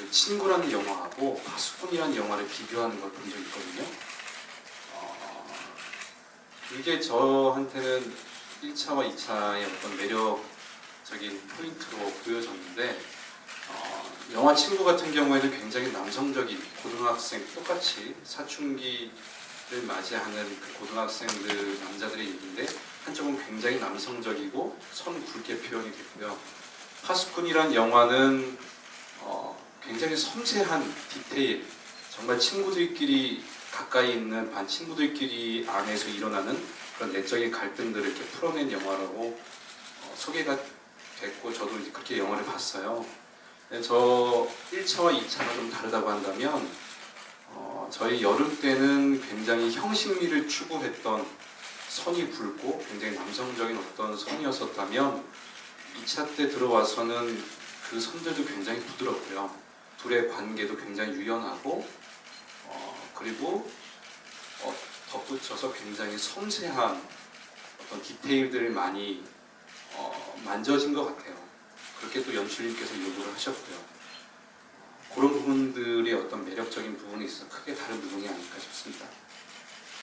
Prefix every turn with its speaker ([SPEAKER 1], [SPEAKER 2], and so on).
[SPEAKER 1] 그 친구라는 영화하고 파수꾼이라는 영화를 비교하는 걸 본 적이 있거든요. 어, 이게 저한테는 1차와 2차의 어떤 매력적인 포인트로 보여졌는데 어, 영화 친구 같은 경우에는 굉장히 남성적인 고등학생 똑같이 사춘기를 맞이하는 그 고등학생들 남자들이 있는데 한쪽은 굉장히 남성적이고 선 굵게 표현이 됐고요. 파수꾼이란 영화는 어, 굉장히 섬세한 디테일, 정말 친구들끼리 가까이 있는 반 친구들끼리 안에서 일어나는 그런 내적인 갈등들을 이렇게 풀어낸 영화라고 어, 소개가 됐고 저도 이제 그렇게 영화를 봤어요. 근데 저 1차와 2차가 좀 다르다고 한다면 어, 저희 여름 때는 굉장히 형식미를 추구했던 선이 굵고 굉장히 남성적인 어떤 선이었었다면 2차 때 들어와서는 그 선들도 굉장히 부드럽고요. 둘의 관계도 굉장히 유연하고 어, 그리고 어, 덧붙여서 굉장히 섬세한 어떤 디테일들을 많이 어, 만져진 것 같아요. 그렇게 또 연출님께서 요구를 하셨고요. 그런 부분들이 어떤 매력적인 부분이 있어 크게 다른 부분이 싶습니다.